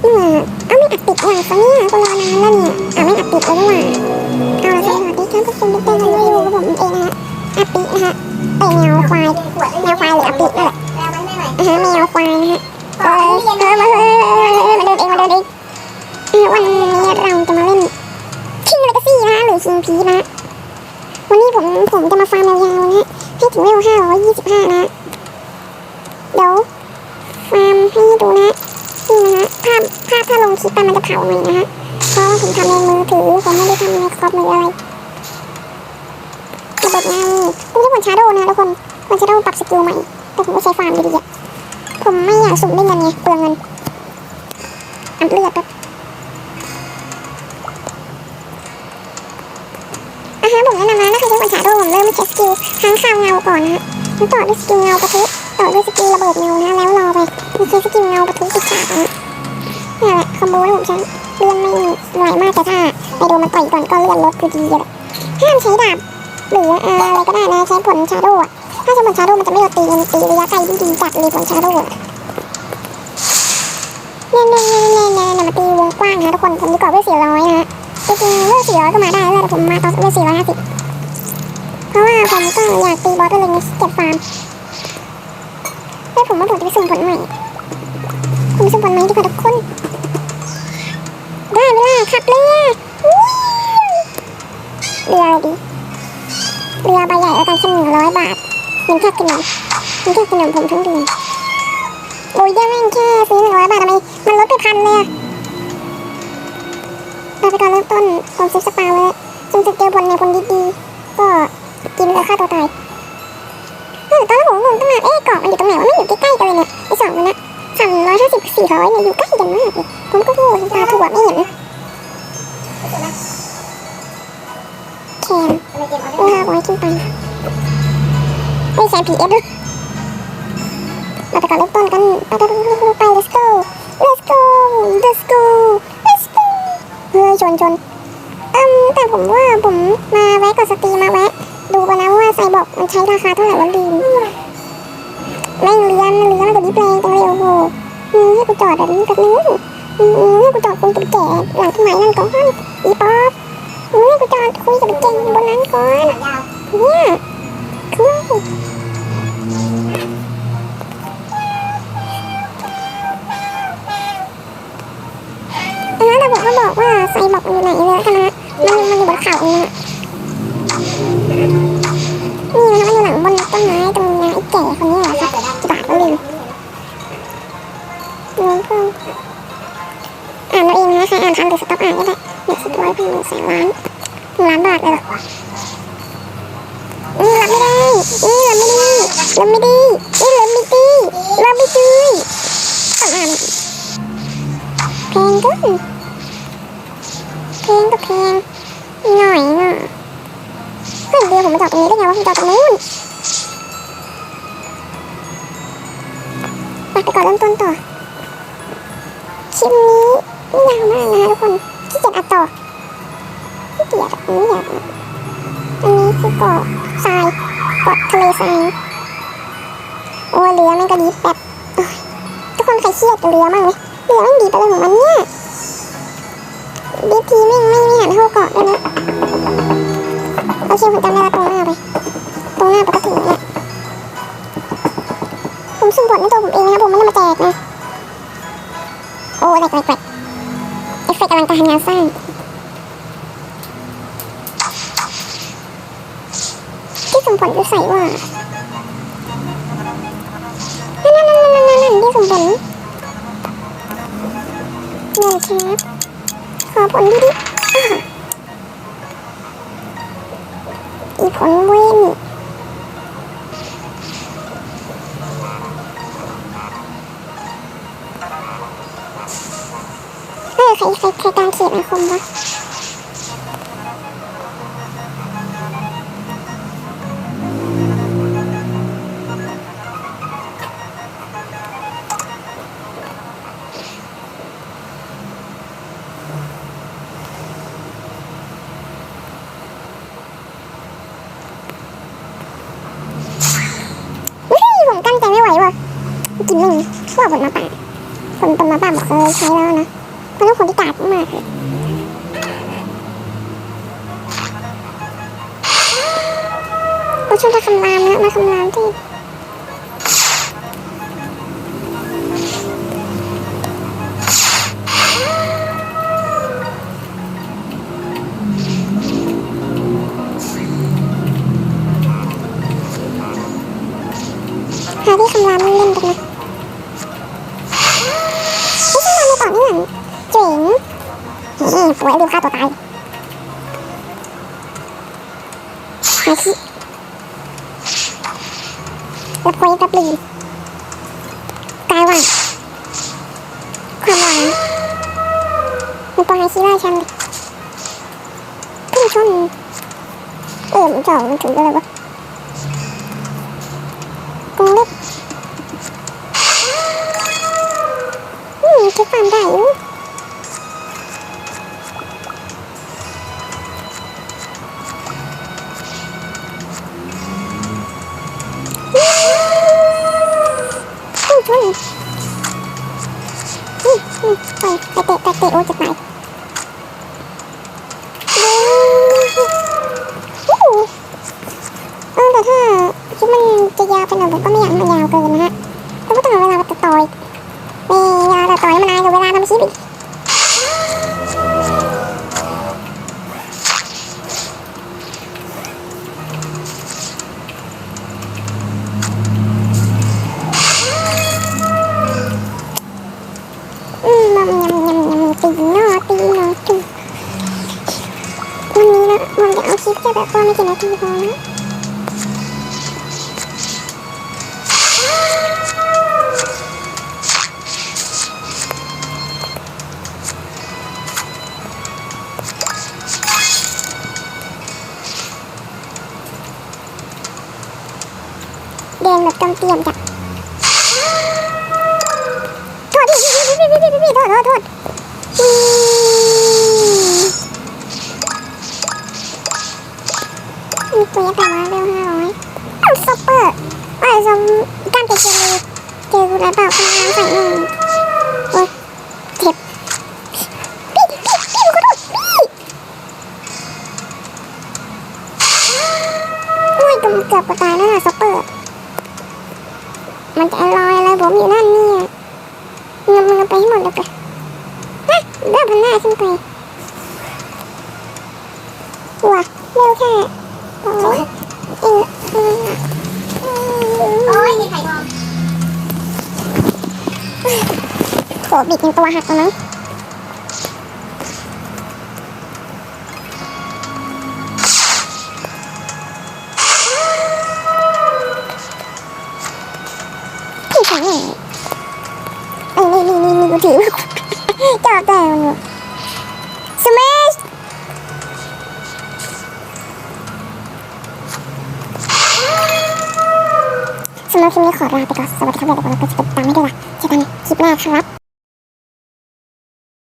เมื่อเอาไม่อัดติดอย่างซะเนี่ยกูรอนานแล้วเนี่ยเอาไม่อัดติดแล้วนี่หว่าเอาละสวัสดีครับทุกคนทุกท่านวันนี้อยู่กับผมเองนะฮะอาปินะฮะไอแมวควายแมวควายหรืออาปินั่นแหละนะฮะแมวควายนะฮะเออเออมาเออมาเดินเองมาเดินเองวันนี้เราจะมาเล่นคิงเลกาซี่นะหรือคิงพีนะวันนี้ผมผมจะมาฟาร์มยาวๆนะฮะให้ถึงเวลห้าร้อยยี่สิบห้านะเดี๋ยวฟาร์มให้ดูนะาพภาพถ้าลงคลิปไปมันจะเผาหน่อยนะฮะ เพราะว่าผมทำในมือถือผมไม่ได้ทำในคอมหรืออะไรระบบงานกูจะผลชาโดนะทุกคนผลชาโดปรับสกิลใหม่ แต่ผมก็ใช้ฟาร์มดีๆอะผมไม่อยากสุ่มเล่นเงินไงเปลืองเงิน อัดเลือดแป๊บอะฮะผมแนะนำนะถ้าใครใช้ผลชาโดผมเริ่มใช้สกิลค้างคาวเงาก่อนนะฮะแล้วต่อด้วยสกิลเงาปะทุต่อด้วยสกิลระเบิดเงานะแล้วรอไปมีใช้สกิลเงาปะทุปิดฉากนะ คอมโบที่ผมใช้เลื่อนไม่ไหวมากแต่ถ้าไปโดนมันต่อยก่อนก็เลื่อนลดคือดีเลยห้ามใช้ดาบหรือเอ่อะไรก็ได้นะใช้ผลชาโดว์ถ้าใช้ผลชาโดว์มันจะไม่โดนตีมันตีระยะไกลที่ดีจัดเลยผลชาโดว์อะเนี่ยเนี่ยเนี่ยเนี่ยเนี่ยมาตีวงกว้างนะทุกคนผมดีกว่าเวลสี่ร้อยนะฮะจริงๆเวลสี่ร้อยก็มาได้แล้วแต่ผมมาตอนเวลสี่ร้อยห้าสิบเพราะว่าผมก็อยากตีบอสตัวเล็กในเก็บฟาร์มแล้วผมว่าผมจะไปสุ่มผลใหม่ผมสุ่มผลใหม่ดีกว่าทุกคน ได้เวลาขับเรือเรืออะไรดีเรือใบใหญ่แล้วกันแค่หนึ่งร้อยบาทเงินแค่ขนมเงินแค่ขนมผมทั้งเดือนโอ้ยแม่งแค่ซื้อหนึ่งร้อยบาททำไมมันลดไปพันเลยอะไปไปก่อนเริ่มต้นผมซื้อสปาเลยจนจะเจอผลในผลดีๆก็กินเรือฆ่าตัวตายตอนแรกผมงงตั้งนานเอ๊ะเกาะมันอยู่ตรงไหนวะไม่อยู่ใกล้ๆกันเลยเนี่ยไอ้สองมันนะ สามร้อยห้าสิบสี่ร้อยเนี่ยอยู่ใกล้กันมากเลยผมก็โง่ตาถั่วไม่เห็นแคนเออไว้ขึ้นไปไม่ใช้ PS ด้วยเราไปก่อนเริ่มต้นกันไปไปไป let's go let's go let's go let's go เฮ้ยชนชนอืมแต่ผมว่าผมมาแวะกับสตรีมาแวะ ดูกันนะว่าไซบอกมันใช้ราคาเท่าไหร่วันลืม ไม่เลี้ยนเลี้ยนตัวนี้แปลงจังเลยโอ้โหอืมให้กูจอดแบบนี้กับนึงอืมให้กูจอดคงเป็นแก่หลังต้นไม้นั่นก่อนอีป๊อปเฮ้ยกูจอดคุยกับเก่งบนนั้นก่อนเนี่ยคือ ทันหรือสต็อปอ่านก็ได้หนึ่งสิบร้อยพันหนึ่งแสนล้านล้านบาทเลยหรอนี่รับไม่ได้นี่รับไม่ได้รับไม่ได้นี่รับไม่ได้รับไม่ได้ต้องอ่านเพลงก็เพลงก็เพลงหน่อยน่ะเฮ้ยเดี๋ยวผมมาจอดตรงนี้ได้ไงวะผมจอดตรงนู้นไปไปก่อนเริ่มต้นต่อคลิปนี้ยาวมากนะทุกคน อัดต่อขี้เกียจอันนี้อยากอันนี้คือเกาะทรายเกาะทะเลทรายโอ้เรือม่งก็ดีแบบทุกคนใครเครียดกับเรือบ้างไหมเรือม่งดีไปเลยของมันเนี่ยดีทีแม่ไม่ไม่หันเข้าเกาะเลยนะโอเคผมจำได้ละตรงหน้าไปตรงหน้าปกติเนี่ยผมสุ่มบทในตัวผมเองนะครับผมไม่ได้มาแจกนะโอ้แหลกแหลกแหลก เฟกต์อลังการงานสร้างที่สมผลคือใส่ว่านั่นนั่นนั่นนั่นนั่นที่สมผลเงินครับขอผลดีๆอ้าอีผลเว้น ใครใครใครกลางเขตอาคมวะเฮ้ยผมกั้นใจไม่ไหววะกินไม่งว่าบนมาป่าคนตนมาบ้าบอกเคยใช้แล้วนะ ลูกคนที่กาดมากเลยโอ้ช่วยมาคำรามนะมาคำรามที่หาที่คำรามเล่นกันนะ สวยดูฆ่าตัวตายหาที่แล้วพยกับลีกายว่าความหวังมันตัวไฮซีล่าชันเพุ่งชนเออมันจ่อมันถึงอะไรวะกงเล็บอืมคิดความได้อยู่ ไปไปเตะไปเตะโอ้จะตายอืมเออแต่ถ้าคิดมันจะยาวไปหน่อยผมก็ จะเอา เงินมันเอาไปให้หมดเลยไปฮะเริ่มพันหน้าขึ้นไปว้าเร็วแค่โอ้ยเออเออโอ้ยมีไข่ทองโหบิดยังตัวหักแล้วมั้งพี่แข็งอย่างนี้เอ้ย นี่นี่นี่นี่กูถือจอบแต่สมัชสำหรับคลิปนี้ขอลาไปก่อนสวัสดีครับเดี๋ยวเราไปติดตามให้ด้วยล่ะเจอกันคลิปหน้าครับ